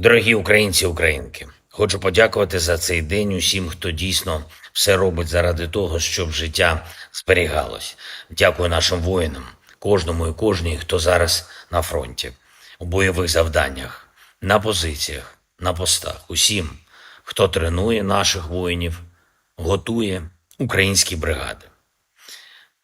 Дорогі українці українки, хочу подякувати за цей день усім, хто дійсно все робить заради того, щоб життя зберігалось. Дякую нашим воїнам, кожному і кожній, хто зараз на фронті, у бойових завданнях, на позиціях, на постах, усім, хто тренує наших воїнів, готує українські бригади.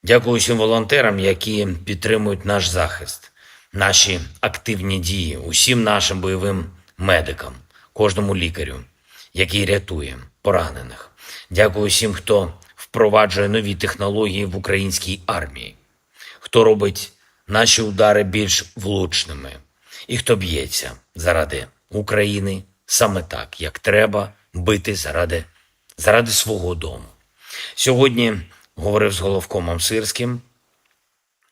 Дякую всім волонтерам, які підтримують наш захист, наші активні дії, усім нашим бойовим медикам, кожному лікарю, який рятує поранених. Дякую всім, хто впроваджує нові технології в українській армії, хто робить наші удари більш влучними, і хто б'ється заради України саме так, як треба бити заради, заради свого дому. Сьогодні говорив з головкомом Сирським,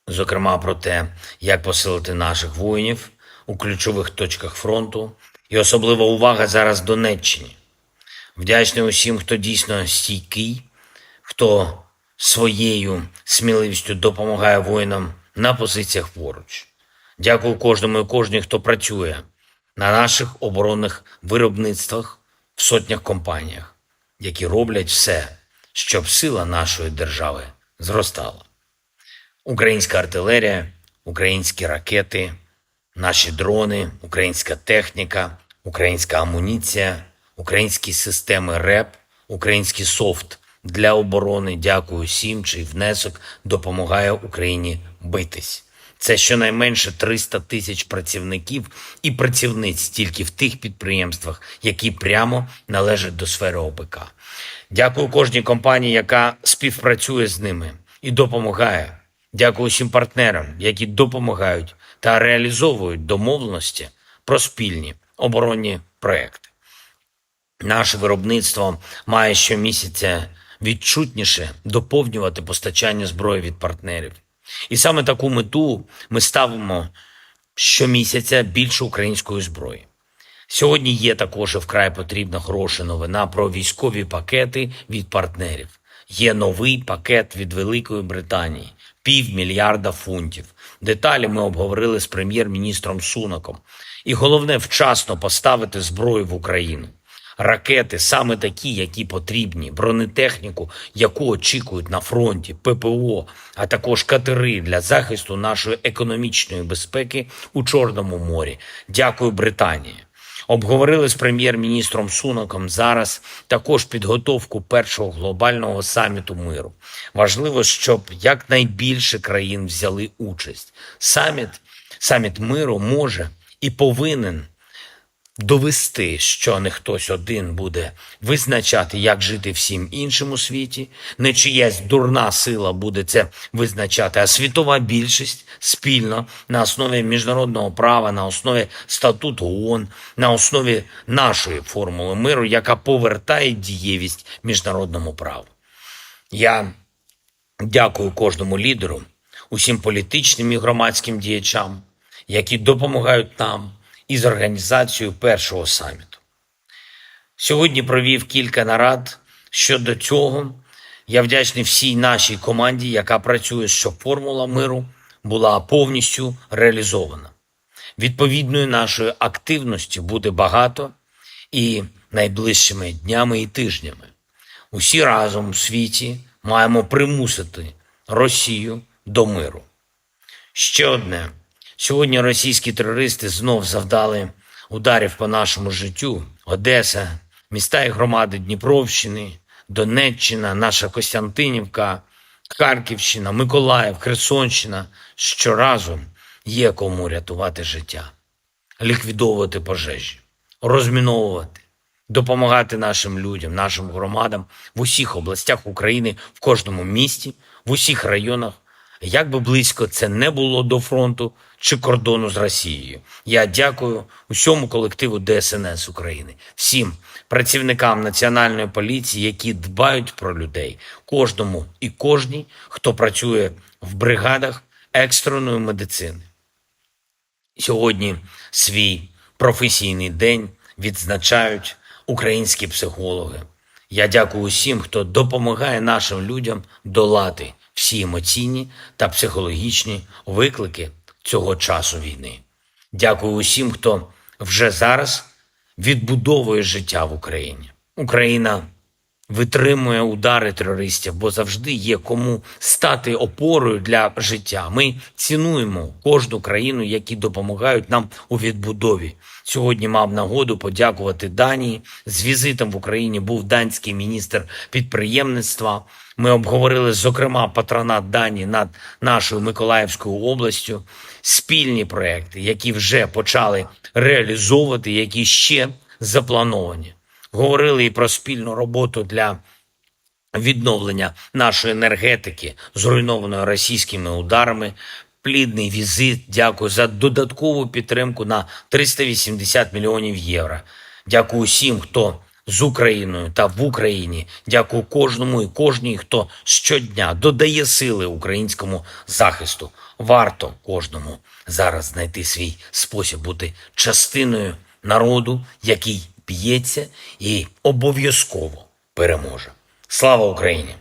зокрема про те, як посилити наших воїнів у ключових точках фронту, і особлива увага зараз Донеччині. Вдячний усім, хто дійсно стійкий, хто своєю сміливістю допомагає воїнам на позиціях поруч. Дякую кожному і кожній, хто працює на наших оборонних виробництвах в сотнях компаніях, які роблять все, щоб сила нашої держави зростала. Українська артилерія, українські ракети, наші дрони, українська техніка, українська амуніція, українські системи РЕП, український софт для оборони. Дякую всім, чий внесок допомагає Україні битись. Це щонайменше 300 тисяч працівників і працівниць тільки в тих підприємствах, які прямо належать до сфери ОПК. Дякую кожній компанії, яка співпрацює з ними і допомагає. Дякую всім партнерам, які допомагають та реалізовують домовленості про спільні оборонні проекти. Наше виробництво має щомісяця відчутніше доповнювати постачання зброї від партнерів. І саме таку мету ми ставимо щомісяця більше української зброї. Сьогодні є також вкрай потрібна хороша новина про військові пакети від партнерів. Є новий пакет від Великої Британії півмільярда фунтів. Деталі ми обговорили з прем'єр-міністром Сунаком. І головне вчасно поставити зброю в Україну. Ракети саме такі, які потрібні, бронетехніку, яку очікують на фронті, ППО, а також катери для захисту нашої економічної безпеки у Чорному морі. Дякую, Британії. Обговорили з прем'єр-міністром Сунаком зараз також підготовку першого глобального саміту миру. Важливо, щоб якнайбільше країн взяли участь. Саміт, саміт миру може і повинен довести, що не хтось один буде визначати, як жити всім іншим у світі, не чиясь дурна сила буде це визначати, а світова більшість спільно на основі міжнародного права, на основі статуту ООН, на основі нашої формули миру, яка повертає дієвість міжнародному праву. Я дякую кожному лідеру, усім політичним і громадським діячам, які допомагають нам із організацією першого саміту. Сьогодні провів кілька нарад щодо цього. Я вдячний всій нашій команді, яка працює, щоб формула миру була повністю реалізована. Відповідної нашої активності буде багато і найближчими днями і тижнями. Усі разом у світі маємо примусити Росію до миру. Ще одне. Сьогодні російські терористи знов завдали ударів по нашому життю. Одеса, міста і громади Дніпровщини, Донеччина, наша Костянтинівка, Харківщина, Миколаїв, Херсонщина. Щоразу є кому рятувати життя, ліквідовувати пожежі, розміновувати, допомагати нашим людям, нашим громадам в усіх областях України, в кожному місті, в усіх районах. Як би близько це не було до фронту чи кордону з Росією, я дякую усьому колективу ДСНС України, всім працівникам національної поліції, які дбають про людей, кожному і кожній, хто працює в бригадах екстреної медицини. Сьогодні свій професійний день відзначають українські психологи. Я дякую усім, хто допомагає нашим людям долати всі емоційні та психологічні виклики цього часу війни. Дякую усім, хто вже зараз відбудовує життя в Україні. Україна витримує удари терористів, бо завжди є кому стати опорою для життя. Ми цінуємо кожну країну, які допомагають нам у відбудові. Сьогодні мав нагоду подякувати Данії. З візитом в Україні був данський міністр підприємництва. Ми обговорили, зокрема, патронат Данії над нашою Миколаївською областю, спільні проекти, які вже почали реалізовувати, які ще заплановані. Говорили і про спільну роботу для відновлення нашої енергетики, зруйнованої російськими ударами. Плідний візит. Дякую за додаткову підтримку на 380 мільйонів євро. Дякую всім, хто з Україною та в Україні. Дякую кожному і кожній, хто щодня додає сили українському захисту. Варто кожному зараз знайти свій спосіб бути частиною народу, який б'ється і обов'язково переможе. Слава Україні!